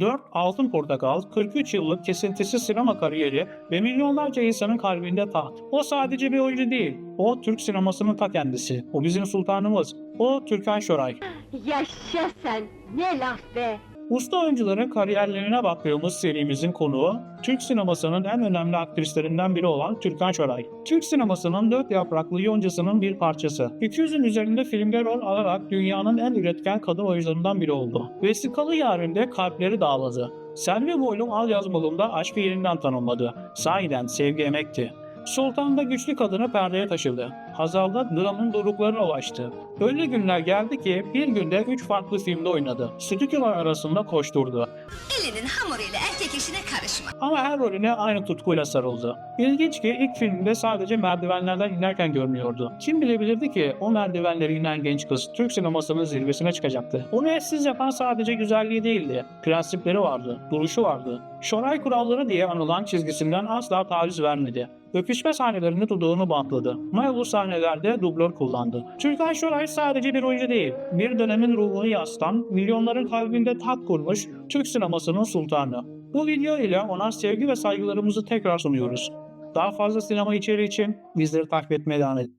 4 Altın Portakal, 43 yıllık kesintisiz sinema kariyeri ve milyonlarca insanın kalbinde taht. O sadece bir oyuncu değil, o Türk sinemasının ta kendisi. O bizim sultanımız. O Türkan Şoray. Yaşa sen, ne laf be! Usta oyuncuların kariyerlerine baktığımız serimizin konuğu, Türk sinemasının en önemli aktrislerinden biri olan Türkan Şoray. Türk sinemasının dört yapraklı yoncasının bir parçası. 200'ün üzerinde filmde rol alarak dünyanın en üretken kadın oyuncularından biri oldu. Vesikalı yarinde kalpleri dağladı. Selvi Boylum al yazmalımda aşkı yerinden tanımladı. Sahiden sevgi emekti. Sultan da güçlü kadını perdeye taşıdı. Hazal'da dramın doruklarına ulaştı. Öyle günler geldi ki bir günde üç farklı filmde oynadı. Stüdyolar arasında koşturdu. Elinin hamuruyla erkek işine karışma. Ama her rolüne aynı tutkuyla sarıldı. İlginç ki ilk filmde sadece merdivenlerden inerken görünüyordu. Kim bilebilirdi ki o merdivenleri inen genç kız Türk sinemasının zirvesine çıkacaktı. Onu eşsiz yapan sadece güzelliği değildi. Prensipleri vardı, duruşu vardı. Şoray kuralları diye anılan çizgisinden asla taviz vermedi. Öpüşme sahnelerini dudağını bantladı. Maya sahnelerde dublör kullandı. Türkan Şoray sadece bir oyuncu değil, bir dönemin ruhunu yansıtan, milyonların kalbinde tat kurmuş Türk sinemasının sultanı. Bu video ile ona sevgi ve saygılarımızı tekrar sunuyoruz. Daha fazla sinema içeriği için bizleri takip etmeye devam edin.